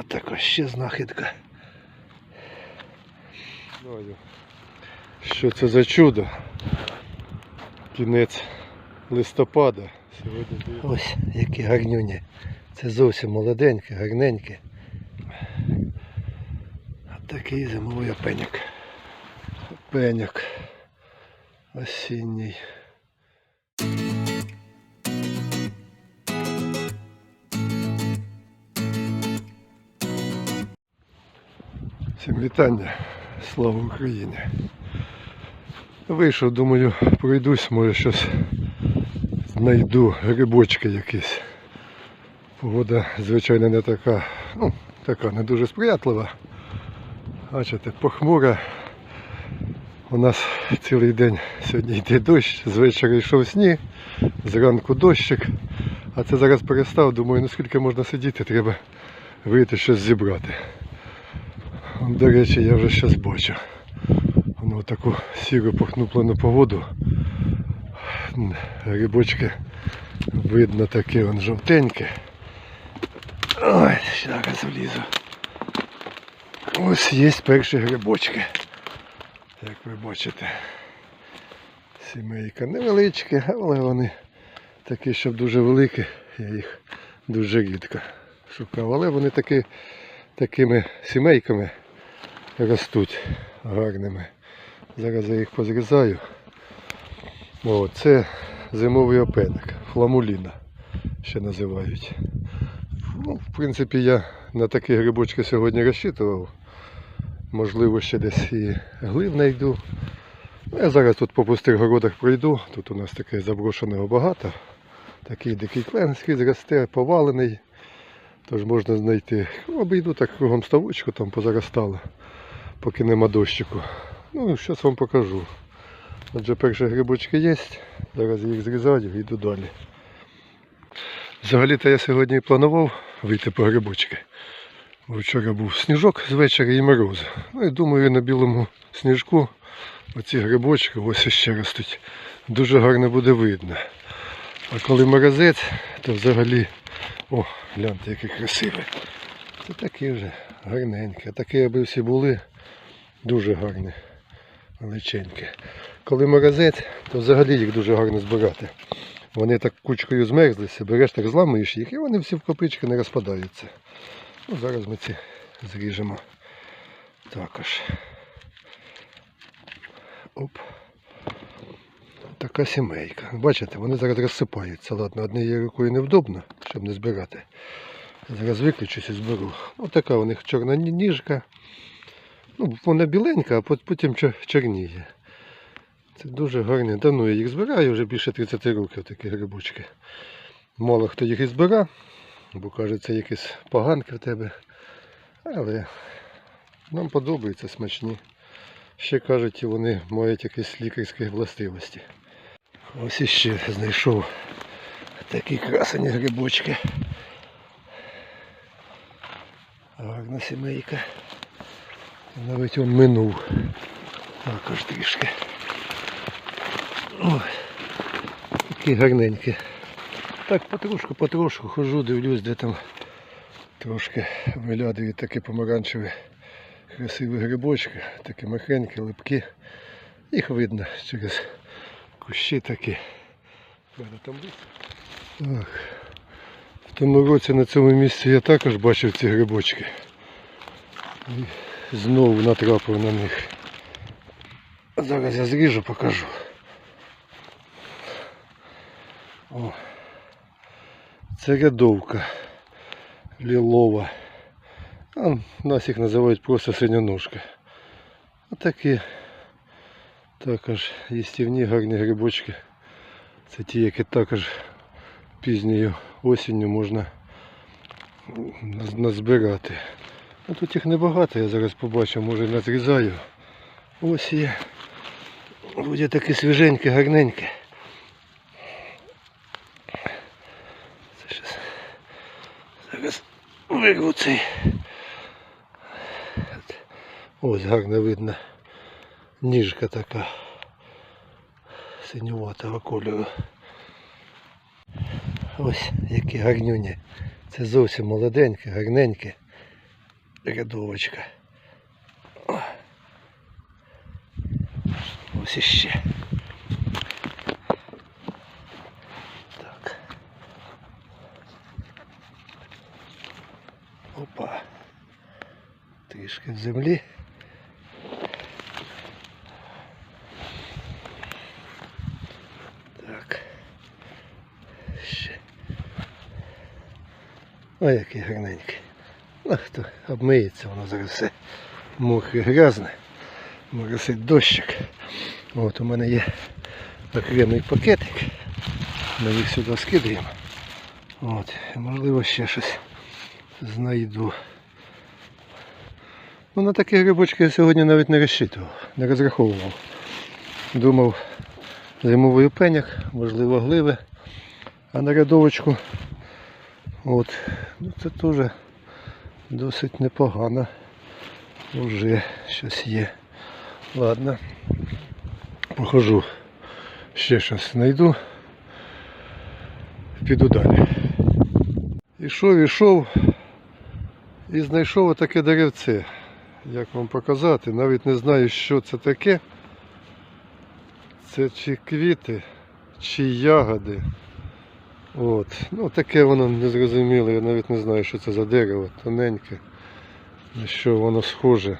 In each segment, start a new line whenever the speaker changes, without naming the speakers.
Отака ще знахідка. Що це за чудо? Кінець листопада. Сьогодні Ось які гарнюні. Це зовсім молоденьке, гарненьке. Такий зимовий опеньок. Опеньок. Осінній. Всім вітання. Слава Україні. Вийшов, думаю, пройдусь, може щось знайду, грибочки якісь. Погода, звичайно, не така, ну, така не дуже сприятлива. Бачите, похмура. У нас цілий день сьогодні йде дощ, з вечора йшов сніг, зранку дощик. А це зараз перестав, думаю, ну скільки можна сидіти, треба вийти щось зібрати. До речі, я вже щось бачу. Воно таку сіру похнуплену погоду. М, Грибочки видно таке вон жовтеньке. Ой, зараз влізу. Ось є перші грибочки. Як ви бачите. Сімейка невеличкі, але вони такі, щоб дуже великі, я їх дуже рідко шукав. Але вони такі, такими сімейками ростуть гарними. Зараз я їх позрізаю. О, це зимовий опенок, фламуліна ще називають. Ну, в принципі, я на такі грибочки сьогодні розчитував. Можливо, ще десь і глиб знайду. Я зараз тут по пустих городах пройду. Тут у нас таке заброшеного багато. Такий дикий клен скрізь росте, повалений. Тож можна знайти. Ну, Обійду так кругом ставочку, там позаростало, поки нема дощику. Ну, зараз вам покажу. Отже, перші грибочки є. Зараз їх зрізаю і йду далі. Взагалі-то я сьогодні планував вийти по грибочки. Бо вчора був сніжок з вечора і мороз. Ну і думаю, на білому сніжку оці грибочки ось ще ростуть. Дуже гарно буде видно. А коли морозець, то взагалі... О, гляньте, які красиві. Це такі вже гарненькі. А такі, аби всі були, дуже гарні. Величенькі. Коли морозець, то взагалі їх дуже гарно збирати. Вони так кучкою змерзлися, береш так зламуєш їх і вони всі в копички не розпадаються. Ну, зараз ми ці зріжемо також. Оп. Така сімейка. Бачите, вони зараз розсипаються. Ладно, однією рукою невдобно, щоб не збирати. Зараз виключусь і зберу. Ось така у них чорна ніжка. Ну, вона біленька, а потім чорніє. Це дуже гарні. Давно я їх збираю, вже більше 30 років такі грибочки. Мало хто їх і збира, бо каже, це якісь поганки в тебе. Але нам подобаються смачні. Ще кажуть, вони мають якісь лікарські властивості. Ось іще знайшов такі красені грибочки. Гарна сімейка. Навіть он минув. Також трішки. Ой, такі гарненькі. Так потрошку, потрошку хожу, дивлюсь, де там трошки виглядають такі помаранчеві красиві грибочки, такі махенькі, липкі. Їх видно через кущі такі. Правда, там буде? Тому році на цьому місці я також бачив ці грибочки. І знову натрапив на них. Зараз я зріжу, покажу. О. Це рядовка лілова. А нас їх називають просто синьоножка. Отакі також їстівні гарні грибочки. Це ті, які також пізньою осінню можна назбирати. Ну, тут їх небагато, я зараз побачу, може назрізаю. Ось є. Буде таке свіженьке, гарненьке. Це щас. Зараз вирву цей. Ось гарно видно. Ніжка така синюватого кольору. Ось які гарнюні. Це зовсім молоденьке, гарненьке. рядовочка. Ось іще. Так. Опа. Трішки в землі. Так. Ще. Ой, який гарненький. Ну, хто обмиється, воно зараз все мокре, грязне. Моросить дощик. От у мене є окремий пакетик. Ми їх сюди скидаємо. От, можливо ще щось знайду. Ну на такі грибочки я сьогодні навіть не розчитував, не розраховував. Думав зимовий пеняк, можливо гливи. А на рядовочку от, ну це теж досить непогано. Уже щось є. Ладно. Похожу. Ще щось знайду. Піду далі. Ішов, ішов і знайшов отаке деревце. Як вам показати, навіть не знаю, що це таке. Це чи квіти, чи ягоди. От. Ну таке воно незрозуміле, я навіть не знаю, що це за дерево, тоненьке, на що воно схоже.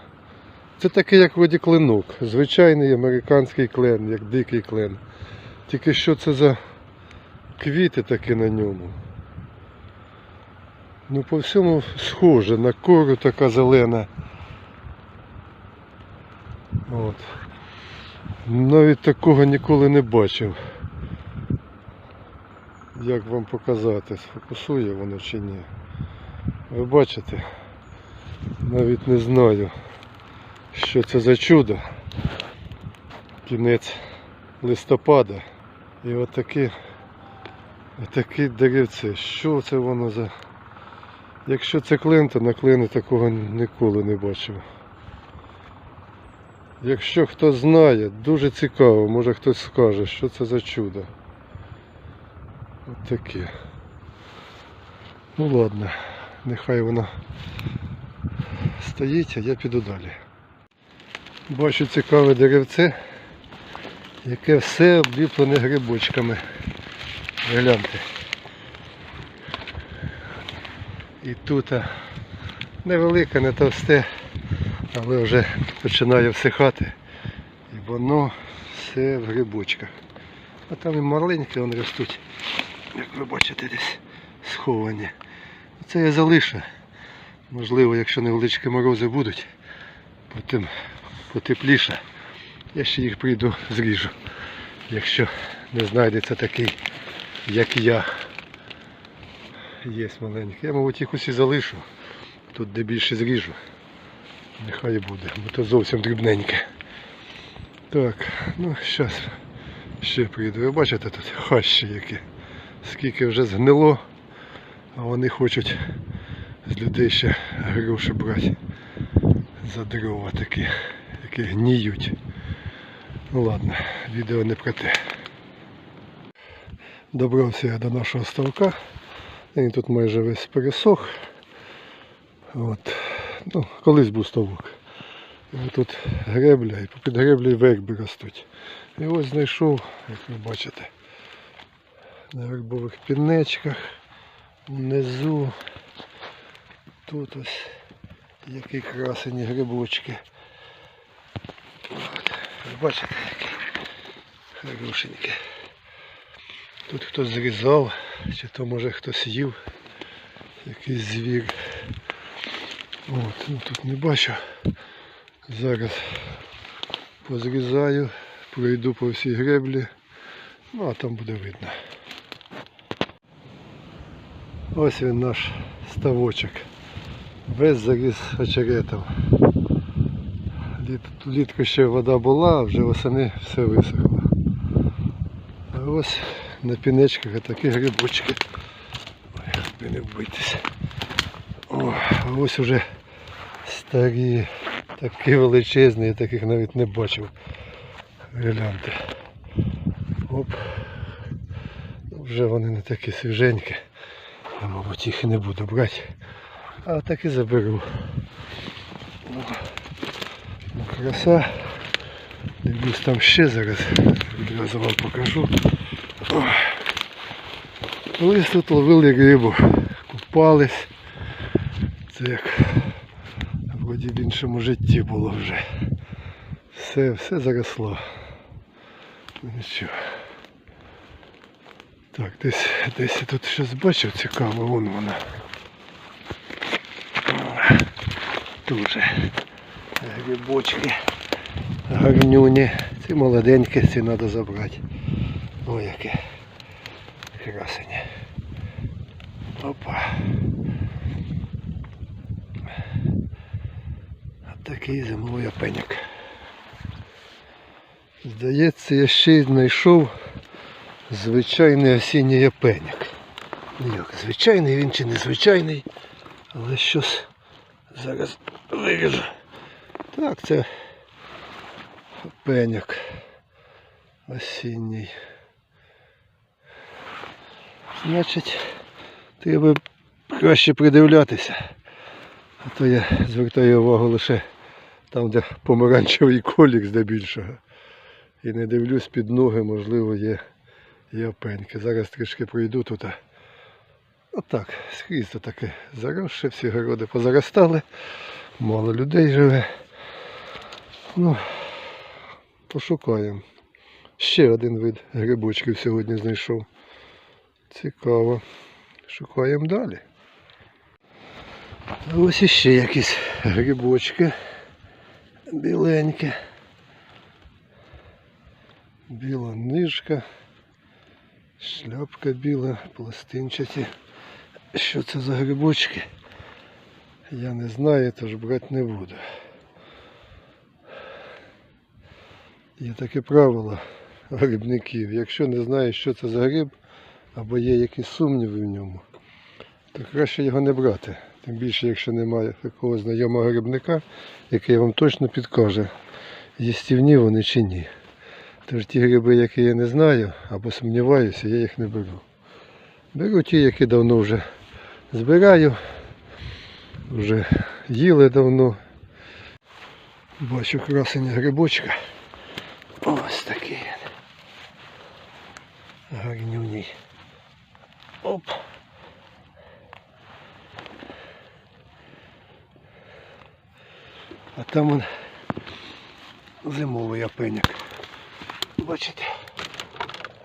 Це таке, як вроді клинок. Звичайний американський клен, як дикий клен. Тільки що це за квіти такі на ньому. Ну по всьому схоже, на кору така зелена. От. Навіть такого ніколи не бачив. Як вам показати, сфокусує воно чи ні. Ви бачите? Навіть не знаю, що це за чудо. Кінець листопада. І отакі, отакі деревце. Що це воно за... Якщо це клен, то на клени такого ніколи не бачив. Якщо хто знає, дуже цікаво, може хтось скаже, що це за чудо. От таке. Ну ладно, нехай воно стоїть, а я піду далі. Бачу цікаве деревце, яке все обліплене грибочками. Гляньте. І тут невелике, не товсте, але вже починає всихати. І воно все в грибочках. А там і маленькі вони ростуть, як ви бачите, десь сховані. Це я залишу. Можливо, якщо невеличкі морози будуть, потім потепліше, я ще їх прийду зріжу. Якщо не знайдеться такий, як я. Є маленький. Я, мабуть, їх усі залишу. Тут де більше зріжу. Нехай буде, бо то зовсім дрібненьке. Так, ну зараз ще прийду. Ви бачите тут хащі які. Скільки вже згнило, а вони хочуть з людей ще гроші брати за дрова такі, які гніють. Ну ладно, відео не про те. Добрався я до нашого ставка. Він тут майже весь пересох. От. Ну, колись був ставок. Тут гребля, і попід греблею верби ростуть. І ось знайшов, як ви бачите, на вербових піннечках, внизу. Тут ось які красені грибочки. От. Бачите, які хорошенькі. Тут хтось зрізав, чи то може хтось їв, якийсь звір. От, ну тут не бачу. Зараз позрізаю, пройду по всій греблі, ну а там буде видно. Ось він наш ставочок. Весь заріс очеретом. Літ, літко ще вода була, а вже восени все висохло. А ось на пінечках такі грибочки. Ой, аби не вбитися. А ось уже старі, такі величезні, я таких навіть не бачив. Гляньте. Оп. Вже вони не такі свіженькі. Мабуть, їх і не буду брати. А так і заберу. О, ну, краса. Дивлюсь там ще зараз. Відразу вам покажу. Колись тут ловили рибу, купались. Це як вроді в іншому житті було вже. Все, все заросло. Ну, Нічого. Так, десь, десь я тут щось бачив цікаво, вон вона. Дуже. Грибочки. Гарнюні. Ці молоденькі, ці треба забрати. Ой, яке. Красення. Опа. Такий зимовий опеньок. Здається, я ще й знайшов звичайний осінній опеньок. Ну як, звичайний він чи не звичайний, але щось зараз виріжу. Так, це опеньок осінній. Значить, треба краще придивлятися. А то я звертаю увагу лише там, де помаранчевий колік здебільшого. І не дивлюсь під ноги, можливо, є, є опеньки. Зараз трішки пройду тут. Отак, скрізь то таке заросше, всі городи позаростали, мало людей живе. Ну, пошукаємо. Ще один вид грибочків сьогодні знайшов. Цікаво. Шукаємо далі. Ось іще якісь грибочки. Біленькі. Біла нижка. Шляпка біла, пластинчаті. Що це за грибочки? Я не знаю, тож брати не буду. Є таке правило грибників. Якщо не знаєш, що це за гриб, або є якісь сумніви в ньому, то краще його не брати. Тим більше, якщо немає такого знайомого грибника, який вам точно підкаже, їстівні вони чи ні. Тож ті гриби, які я не знаю або сумніваюся, я їх не беру. Беру ті, які давно вже збираю, вже їли давно. Бачу красення грибочка. Ось такий. він. Гарнюній. Оп. А там он зимовий опеняк. Бачите?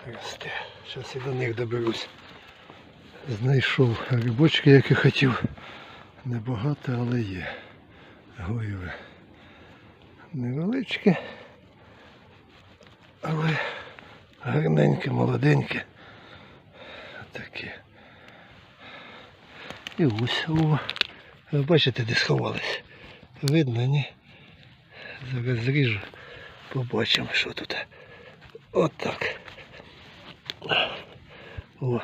Росте. Зараз і до них доберусь. Знайшов грибочки, які хотів. Небагато, але є. Гливи. Невеличкі. Але гарненькі, молоденькі. Такі. І ось о. Ви бачите, де сховались? Видно, ні? Зараз зріжу. Побачимо, що тут. От так. О.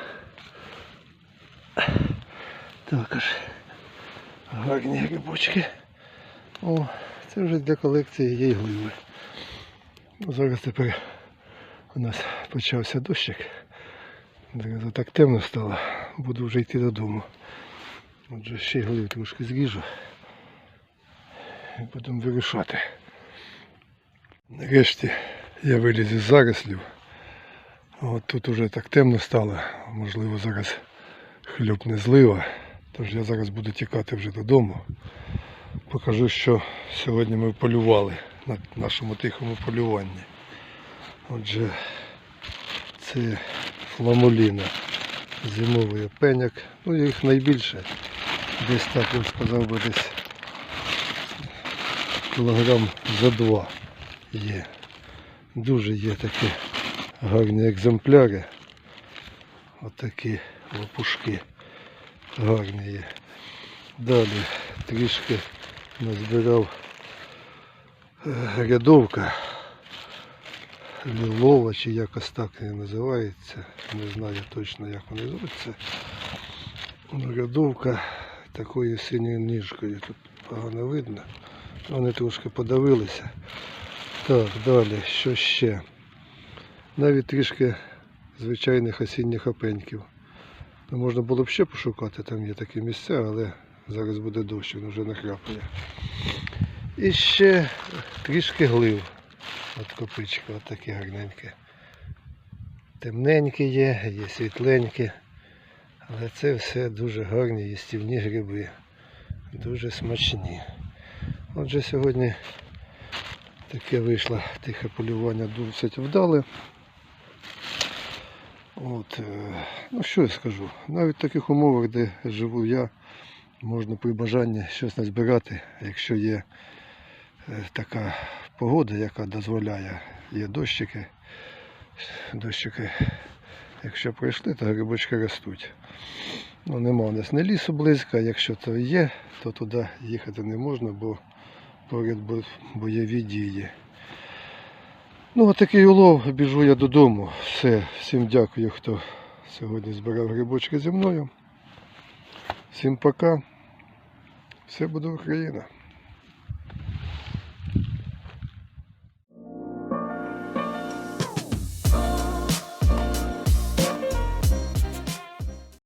Також гарні грибочки. О, це вже для колекції є. Ну, Зараз тепер у нас почався дощик. Зараз так темно стало, буду вже йти додому. Отже, ще глив трошки зріжу. І будемо вирушати. Нарешті я виліз із зарослів. От тут уже так темно стало, можливо зараз хлюпне злива. Тож я зараз буду тікати вже додому. Покажу, що сьогодні ми полювали на нашому тихому полюванні. Отже, це фламуліна, зимовий опеняк. Ну їх найбільше. Десь так я б сказав би десь кілограм за два є. Дуже є такі гарні екземпляри. Отакі лопушки гарні є. Далі трішки назбирав е, рядовка лілова чи якось так і називається. Не знаю точно як вони звуться. Ну, Рядовка такою синьою ніжкою. Тут погано видно. Вони трошки подавилися. Так, далі, що ще? Навіть трішки звичайних осінніх опеньків. Ну, можна було б ще пошукати, там є такі місця, але Зараз буде дощ, він вже накрапує. І ще трішки глив. От копичка, от такі гарненькі. Темненькі є, є світленькі. Але це все дуже гарні їстівні гриби. Дуже смачні. Отже, сьогодні таке вийшло тихе полювання досить вдале. От, е, ну що я скажу, навіть в таких умовах, де живу я, можна при бажанні щось назбирати, якщо є е, така погода, яка дозволяє, є дощики. Дощики, якщо пройшли, то грибочки ростуть. Ну, нема у нас ні лісу близько, якщо то є, то туди їхати не можна, бо поряд бойові дії. Ну, отакий улов, біжу я додому. Все, всім дякую, хто сьогодні збирав грибочки зі мною. Всім пока. Все буде Україна.